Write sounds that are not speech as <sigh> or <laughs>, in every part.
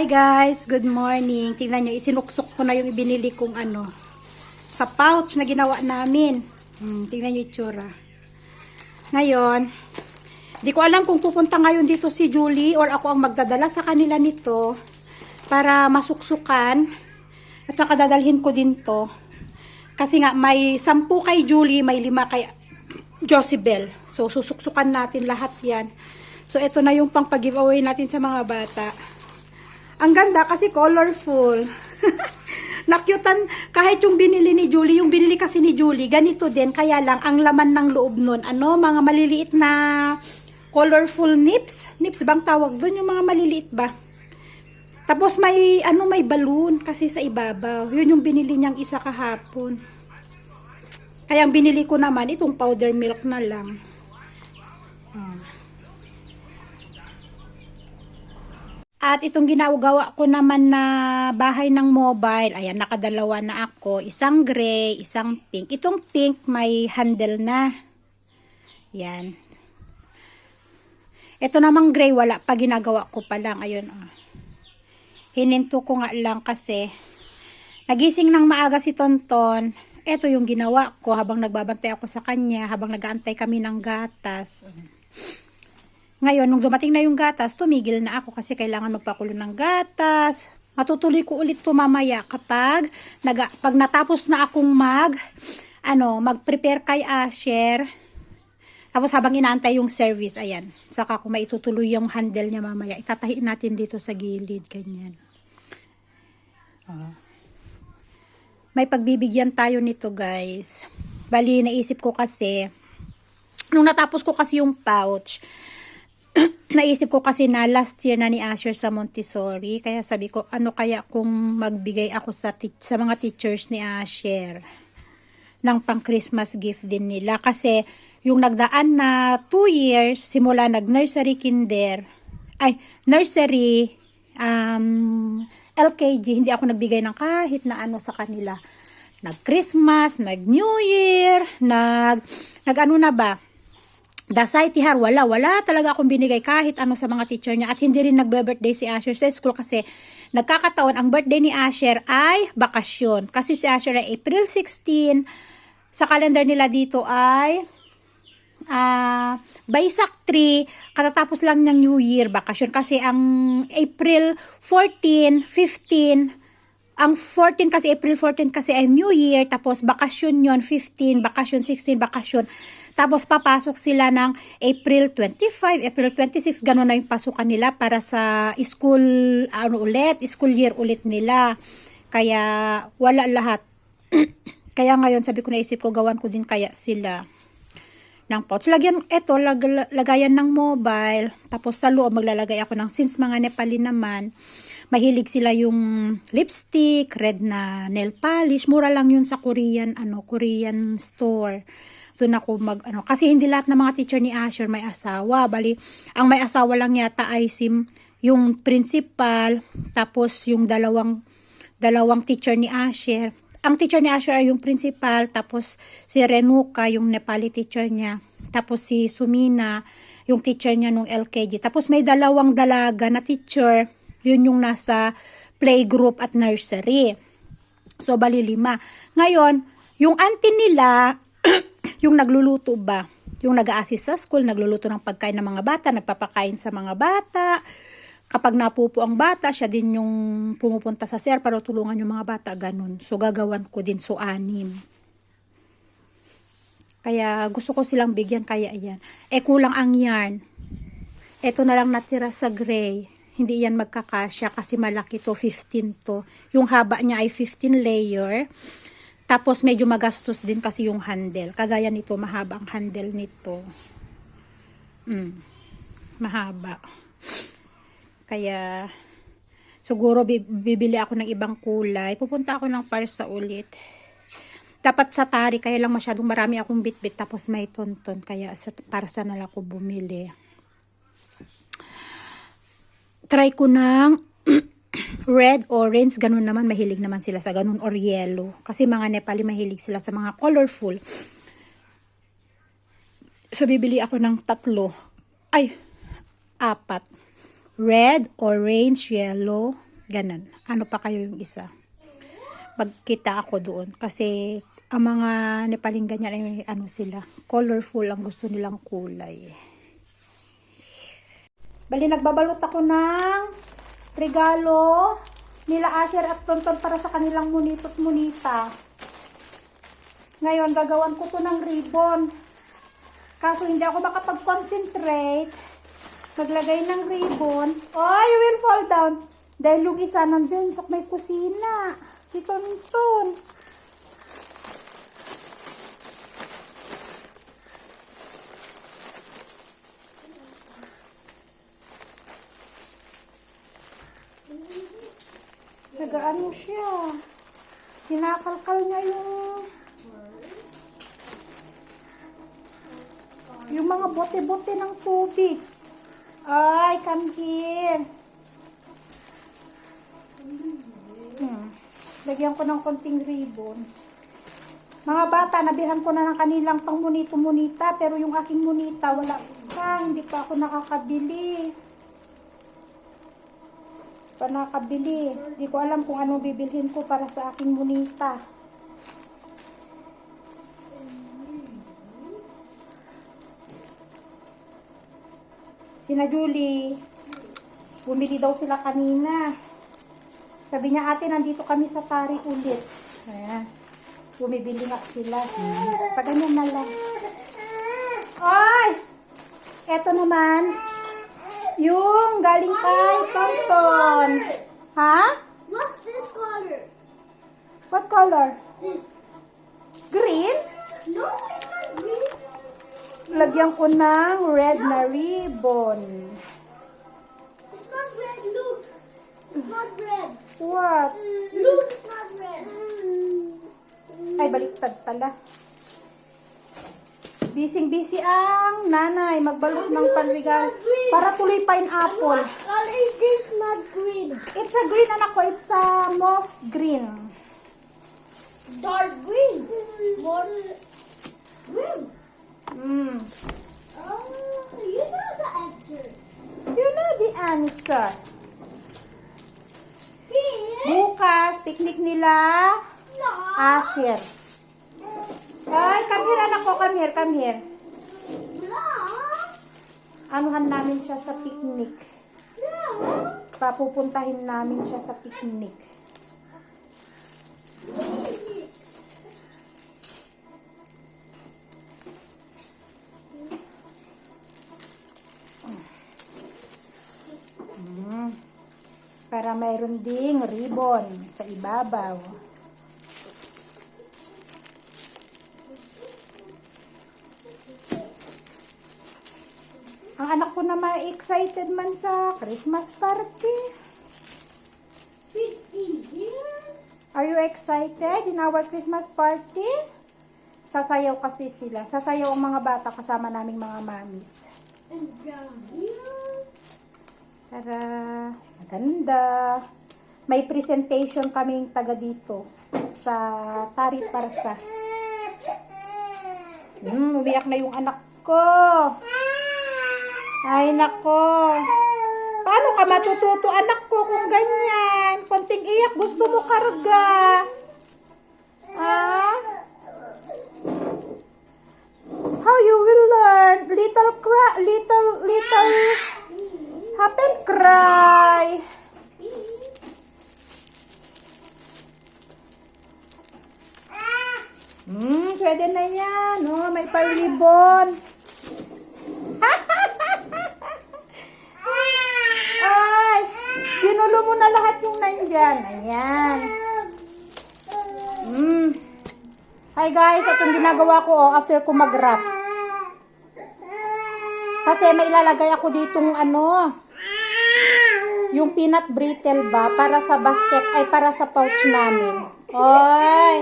Hi guys, good morning. Tingnan nyo, isinuksok ko na yung ibinili kong ano, sa pouch na ginawa namin. Hmm, tingnan nyo itsura. Ngayon, di ko alam kung pupunta ngayon dito si Julie or ako ang magdadala sa kanila nito para masuksukan at saka dadalhin ko din to. Kasi nga, may sampu kay Julie, may lima kay Josibel. So, susuksukan natin lahat yan. So, ito na yung pang pag-giveaway natin sa mga bata. Ang ganda kasi colorful. <laughs> Nakyutan, kahit yung binili ni Julie, yung binili kasi ni Julie, ganito din. Kaya lang, ang laman ng loob nun, ano, mga maliliit na colorful nips. Nips bang tawag doon? Yung mga maliliit ba? Tapos may, ano, may balloon kasi sa ibabaw. Yun yung binili niyang isa kahapon. Kaya ang binili ko naman, itong powder milk na lang. At itong ginagawa ko naman na bahay ng mobile, ayan, nakadalawa na ako. Isang gray, isang pink. Itong pink may handle na. Yan. Ito namang gray, wala pa ginagawa ko pa lang. Ayun, oh. Hininto ko nga lang kasi nagising ng maaga si Tonton. Ito yung ginawa ko habang nagbabantay ako sa kanya, habang nagaantay kami ng gatas. Ngayon, nung dumating na yung gatas, tumigil na ako kasi kailangan magpakulo ng gatas. Matutuloy ko ulit to mamaya kapag naga, pag natapos na akong mag ano, mag-prepare kay Asher. Tapos habang inaantay yung service, ayan. Saka kung maitutuloy yung handle niya mamaya, itatahi natin dito sa gilid, ganyan. Oh. May pagbibigyan tayo nito, guys. Bali, naisip ko kasi, nung natapos ko kasi yung pouch, <clears throat> naisip ko kasi na last year na ni Asher sa Montessori. Kaya sabi ko, ano kaya kung magbigay ako sa, sa mga teachers ni Asher ng pang Christmas gift din nila. Kasi yung nagdaan na 2 years, simula nag-nursery kinder, ay, nursery, um, LKG, hindi ako nagbigay ng kahit na ano sa kanila. Nag-Christmas, nag-New Year, nag, nag-ano na ba? Dasay tihar, wala, wala talaga akong binigay kahit ano sa mga teacher niya. At hindi rin nagbe-birthday si Asher sa school kasi nagkakataon ang birthday ni Asher ay bakasyon. Kasi si Asher ay April 16, sa calendar nila dito ay uh, Baisak 3, katatapos lang ng New Year bakasyon. Kasi ang April 14, 15, ang 14 kasi April 14 kasi ay New Year. Tapos bakasyon yon 15, bakasyon 16, bakasyon tapos papasok sila ng April 25, April 26, gano'n na yung pasukan nila para sa school, ano ulit, school year ulit nila. Kaya wala lahat. <clears throat> kaya ngayon sabi ko naisip ko gawan ko din kaya sila ng pouch. Lagyan, eto, lag, lagayan ng mobile. Tapos sa loob maglalagay ako ng, since mga Nepali naman, mahilig sila yung lipstick, red na nail polish. Mura lang yun sa Korean, ano, Korean store doon ako mag ano kasi hindi lahat ng mga teacher ni Asher may asawa. Bali ang may asawa lang yata ay sim yung principal tapos yung dalawang dalawang teacher ni Asher. Ang teacher ni Asher ay yung principal tapos si Renuka yung Nepali teacher niya tapos si Sumina yung teacher niya nung LKG tapos may dalawang dalaga na teacher yun yung nasa playgroup at nursery. So bali lima. Ngayon yung auntie nila <clears throat> yung nagluluto ba, yung nag-a-assist sa school, nagluluto ng pagkain ng mga bata, nagpapakain sa mga bata. Kapag napupo ang bata, siya din yung pumupunta sa sir para tulungan yung mga bata, ganun. So, gagawan ko din so anim. Kaya gusto ko silang bigyan, kaya yan. Eh, kulang ang yarn. Ito na lang natira sa gray. Hindi yan magkakasya kasi malaki to, 15 to. Yung haba niya ay 15 layer. Tapos medyo magastos din kasi yung handle. Kagaya nito, mahaba ang handle nito. Mm, mahaba. Kaya siguro bibili ako ng ibang kulay. Pupunta ako ng parsa ulit. Dapat sa tari, kaya lang masyadong marami akong bitbit tapos may tonton. Kaya sa parsa na lang ako bumili. Try ko ng red, orange, ganun naman, mahilig naman sila sa ganun, or yellow. Kasi mga Nepali, mahilig sila sa mga colorful. So, bibili ako ng tatlo. Ay, apat. Red, orange, yellow, Ganon. Ano pa kayo yung isa? Magkita ako doon. Kasi ang mga Nepaling ganyan ay ano sila. Colorful ang gusto nilang kulay. Bali, nagbabalot ako ng regalo nila Asher at Tonton para sa kanilang munito't munita. Ngayon, gagawan ko to ng ribbon. Kaso hindi ako makapag-concentrate. Maglagay ng ribbon. Oh, you will fall down. Dahil yung isa nandun sa may kusina. Si Tonton. Nagaano siya. Sinakalkal niya yung yung mga bote-bote ng tubig. Ay, come here. Hmm. Lagyan ko ng konting ribbon. Mga bata, nabihan ko na ng kanilang pang munito-munita, pero yung aking munita, wala pa. Hindi pa ako nakakabili. Pa nakakabili. Hindi ko alam kung anong bibilhin ko para sa aking munita. Sina Julie, bumili daw sila kanina. Sabi niya, ate, nandito kami sa pari ulit. Ayan. Bumibili nga sila. Paganyan na lang. Ay! Eto naman, yung galing kay Tonton. Ha? What's this color? What color? This. Green? No, it's not green. Lagyan ko ng red na ribbon. It's not red. Look. It's not red. What? Look, it's not red. Ay, baliktad pala. Bising-busy ang nanay magbalot ng panrigal para tuloy pineapple. What color is this? Not green. It's a green anak ko. It's a moss green. Dark green. Moss green. Mm. Oh, you know the answer. You know the answer. Pink. Bukas, picnic nila No. Asher. Ay, come here anak ko. Come here, come here. Anuhan namin siya sa picnic. Papupuntahin namin siya sa picnic. Mm. Para mayroon ding ribbon sa ibabaw. Ang anak ko naman excited man sa Christmas party. Are you excited in our Christmas party? Sasayaw kasi sila. Sasayaw ang mga bata kasama naming mga mamis. Tara, maganda. May presentation kaming taga dito sa Tari Parsa. Hmm, umiyak na yung anak ko. Ay, nako. Paano ka matututo, anak ko, kung ganyan? Konting iyak, gusto mo karga. Ah? How you will learn? Little cry, little, little, happen cry. Hmm, pwede na yan. Oh, may paribon. Ay, ginulo mo na lahat yung nandyan. Ayan. Hmm. Hi itong ginagawa ko oh, after ko mag-wrap. Kasi may ilalagay ako ditong ano, yung peanut brittle ba, para sa basket, ay para sa pouch namin. Oy!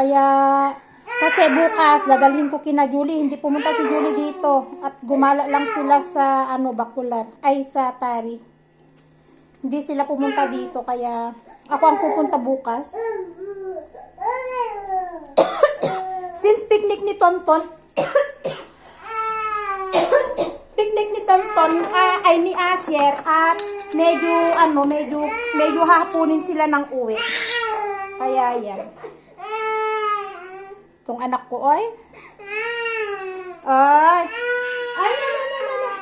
Kaya, kasi bukas, dadalhin ko kina Julie, hindi pumunta si Julie dito. At gumala lang sila sa, ano, bakular, ay sa tari. Hindi sila pumunta dito, kaya ako ang pupunta bukas. Since picnic ni Tonton, picnic ni Tonton ah, ay ni Asher at medyo, ano, medyo, medyo hapunin sila ng uwi. Kaya yan. Itong anak ko, oy. Ay. Ay, ay, ay, ay, ay.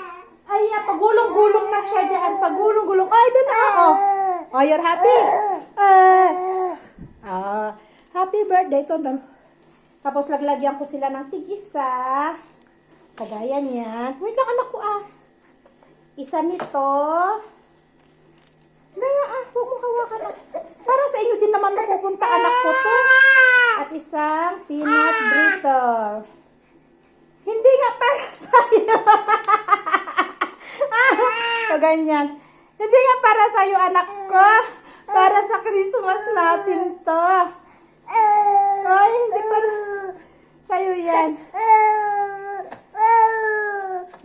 Ay, ah, pagulong-gulong na siya dyan. Pagulong-gulong. Ay, doon na ako. Oh, you're happy? Ah. Ah, happy birthday, Tonton. Tapos laglagyan ko sila ng tig-isa. Kagaya niyan. Wait lang, anak ko ah. Isa nito. Kaya ah, huwag mo hawakan ah. Para sa inyo din naman mapupunta anak ko to. At isang peanut brittle. Hindi nga para <laughs> sa iyo. so, ganyan. Hindi nga para sa iyo, anak ko. Para sa Christmas natin to. Ay, hindi para sa iyo yan.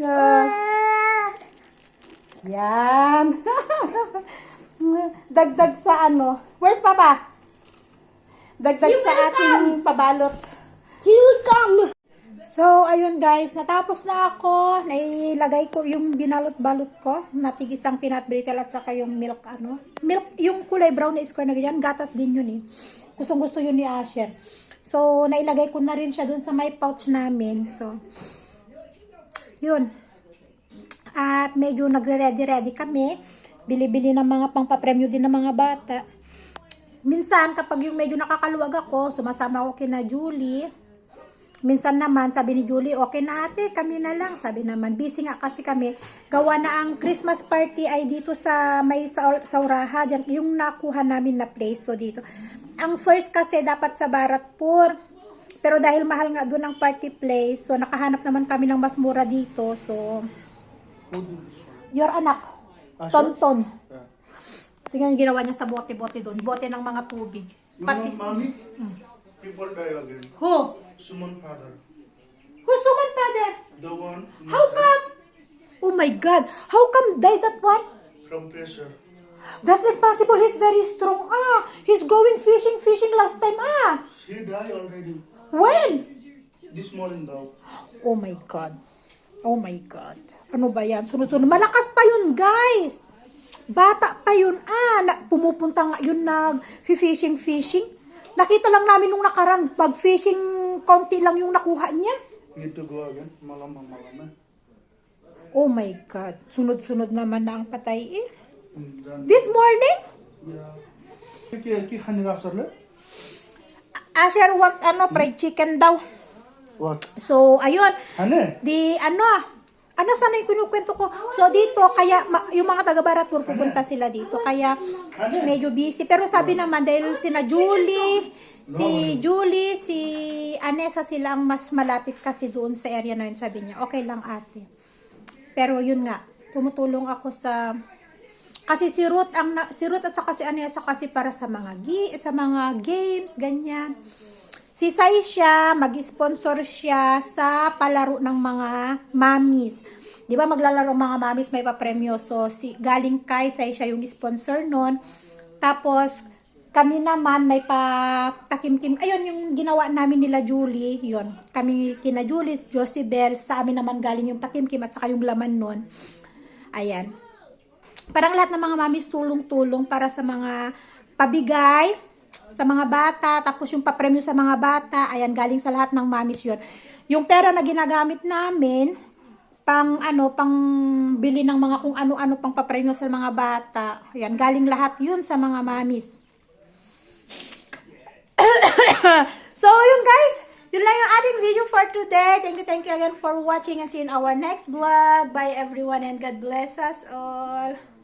Yan. Yan. <laughs> Dagdag sa ano. Where's Papa? Dagdag He sa ating pabalot. He will come. So, ayun guys, natapos na ako. Nailagay ko yung binalot-balot ko. Natigis ang peanut brittle at saka yung milk, ano. Milk, yung kulay brown na square na ganyan. Gatas din yun eh. Gustong gusto yun ni Asher. So, nailagay ko na rin siya dun sa may pouch namin. So, yun. At medyo nagre-ready-ready kami. Bili-bili ng mga pangpapremyo din ng mga bata. Minsan, kapag yung medyo nakakaluwag ako, sumasama ako kina Julie. Minsan naman, sabi ni Julie, okay na ate, kami na lang. Sabi naman, busy nga kasi kami. Gawa na ang Christmas party ay dito sa may sa, Sauraha, dyan, yung nakuha namin na place to dito. Ang first kasi dapat sa Baratpur. Pero dahil mahal nga doon ang party place, so nakahanap naman kami ng mas mura dito. So, your anak, Ah, Tonton. Yeah. Tingnan yung ginawa niya sa bote-bote doon. Bote ng mga tubig. Pati, mommy, people die again. who? Suman father. Who's Suman father? The one How come? Oh my God. How come died that one? from pressure. That's impossible. He's very strong. Ah, he's going fishing, fishing last time. Ah, She died already. when? This morning daw. Oh my God. Oh my God. Ano ba yan? Sunod-sunod. Malakas pa yun, guys. Bata pa yun. Ah, pumupunta nga yun nag fishing, fishing. Nakita lang namin nung nakaraan, pag fishing, konti lang yung nakuha niya. Need go again. Malamang malama. Oh my God. Sunod-sunod naman na ang patay eh. This morning? Yeah. Kiki khani rasorle? Asher, ah, ah, what ano, fried chicken daw. What? So, ayun. Ano? Eh? Di ano, ano sana yung kinukwento ko? So, dito, kaya, ma- yung mga taga-Baratpur, pupunta sila dito. Kaya, medyo busy. Pero sabi naman, dahil sina Julie, si Julie, si Anessa, sila ang mas malapit kasi doon sa area na yun. Sabi niya, okay lang ate. Pero yun nga, tumutulong ako sa kasi si Ruth ang si Ruth at saka si Anessa kasi para sa mga gi, sa mga games ganyan. Si Sai siya, mag-sponsor siya sa palaro ng mga mamis. 'Di ba maglalaro mga mamis may papremyo. So si galing kay Sai siya yung sponsor noon. Tapos kami naman may pa pakimkim. Ayun yung ginawa namin nila Julie, yun. Kami kina Julie, Josie Bell, sa amin naman galing yung pakimkim at saka yung laman noon. Ayan parang lahat ng mga mamis tulong-tulong para sa mga pabigay sa mga bata, tapos yung papremyo sa mga bata, ayan, galing sa lahat ng mamis yun. Yung pera na ginagamit namin, pang ano, pang bili ng mga kung ano-ano pang papremyo sa mga bata, ayan, galing lahat yun sa mga mamis. <coughs> so, yun guys, yun lang yung ating video for today. Thank you, thank you again for watching and see in our next vlog. Bye everyone and God bless us all.